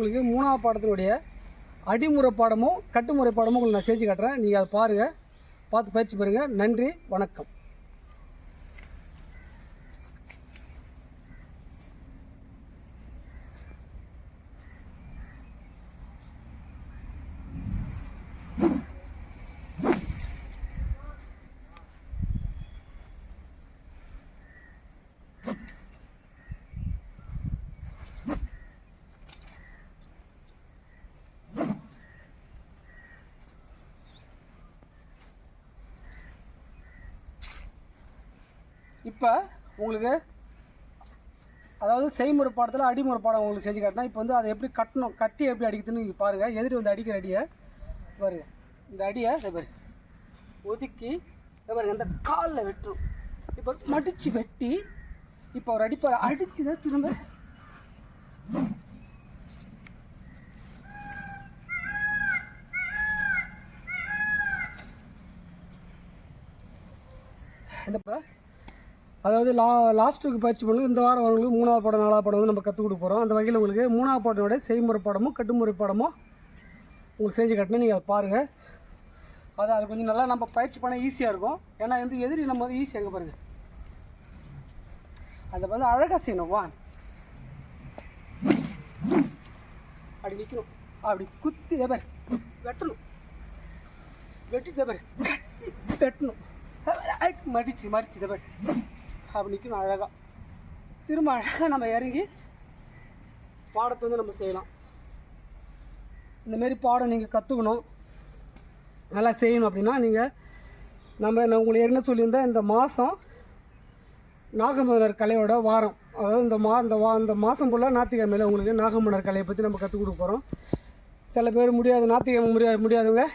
உங்களுக்கு மூணாவது பாடத்தினுடைய அடிமுறை பாடமும் கட்டுமுறை பாடமும் உங்களுக்கு நான் செஞ்சு காட்டுறேன். நீங்கள் அதை பாருங்கள் பார்த்து பயிற்சி பெறுங்க. நன்றி. வணக்கம். இப்போ உங்களுக்கு அதாவது செய்முறை பாடத்தில் அடிமுறை பாடம் உங்களுக்கு செஞ்சு காட்டினா இப்போ வந்து அதை எப்படி கட்டணும் கட்டி எப்படி அடிக்குதுன்னு நீங்கள் பாருங்கள் எதிரி வந்து அடிக்கிற அடியை பாருங்க. இந்த அடியை இதை பாரு ஒதுக்கி இதை பாருங்க இந்த காலில் வெட்டும் இப்போ மடித்து வெட்டி இப்போ ஒரு அடிப்பார் அடித்து தான் திரும்ப. இந்த அதாவது லா லாஸ்ட்டுக்கு பயிற்சி பண்ணி இந்த வாரம் அவங்களுக்கு மூணாவது படம் நாலாவது படம் வந்து நம்ம கற்றுக் கொடுக்க போகிறோம் அந்த வகையில் உங்களுக்கு மூணாவது பாடத்தோட செய்முறை பாடமும் கட்டுமுறை பாடமும் உங்களுக்கு செஞ்சு காட்டினா நீங்கள் அதை பாருங்கள் அது அது கொஞ்சம் நல்லா நம்ம பயிற்சி பண்ண ஈஸியாக இருக்கும். ஏன்னா வந்து எதிரி நம்ம வந்து ஈஸியாக எங்கே பாருங்கள் அதை வந்து அழகாக செய்யணும். வா. அப்படி நிற்கணும் அப்படி குத்தி இதே வெட்டணும். வெட்டி இதே வெட்டணும். மடிச்சு மடிச்சு இதை பாரு அப்படி நிற்கணும் அழகாக திரும்ப அழகாக நம்ம இறங்கி பாடத்தை வந்து நம்ம செய்யலாம். இந்தமாரி பாடம் நீங்கள் கற்றுக்கணும் நல்லா செய்யணும் அப்படின்னா நீங்கள் நம்ம நான் உங்களுக்கு என்ன சொல்லியிருந்தேன் இந்த மாதம் நாகமலர் கலையோட வாரம். அதாவது இந்த மா இந்த வா இந்த மாதம் ஃபுல்லாக ஞாயிற்றுக்கிழமையில் உங்களுக்கு நாகமன்னர் கலையை பற்றி நம்ம கற்றுக் கொடுக்க போகிறோம் சில பேர் முடியாது ஞாயிற்றுக்கிழமை முடியாது முடியாதவங்க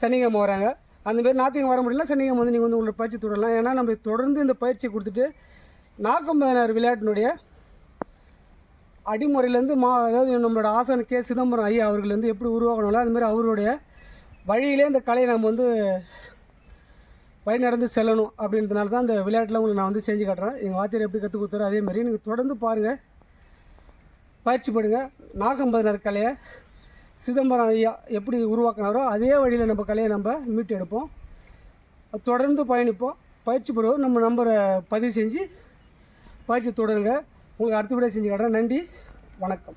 சனிக்கிழமை வராங்க. அந்த மாதிரி வர முடியல சனிக்கிழமை வந்து நீங்கள் வந்து உங்களுக்கு பயிற்சி தொடரலாம். ஏன்னா நம்ம தொடர்ந்து இந்த பயிற்சி கொடுத்துட்டு நாகம்பதனார் விளையாட்டினுடைய அடிமுறையிலேருந்து மா அதாவது நம்மளோட ஆசான் கே. சிதம்பரம் ஐயா அவர்கள் வந்து எப்படி உருவாக்கணும்ல அது அவருடைய வழியிலே இந்த கலையை நம்ம வந்து வழி நடந்து செல்லணும் அப்படின்றதுனால தான் இந்த விளையாட்டில் உங்களுக்கு நான் வந்து செஞ்சு காட்டுறேன். எங்கள் வாத்தியார் எப்படி கற்றுக் கொடுத்தாரோ அதே மாதிரி நீங்கள் தொடர்ந்து பாருங்கள் பயிற்சி பண்ணுங்கள் நாகம்பதனர் கலையை சிதம்பரம் ஐயா எப்படி உருவாக்குனாரோ அதே வழியில் நம்ம கலையை நம்ம மீட்டு எடுப்போம் தொடர்ந்து பயணிப்போம். பயிற்சி பெறுவோம் நம்ம நம்பரை பதிவு செஞ்சு பயிற்சி தொடருங்க. உங்களுக்கு அடுத்தபடியாக செஞ்சு காட்டுறேன். நன்றி. வணக்கம்.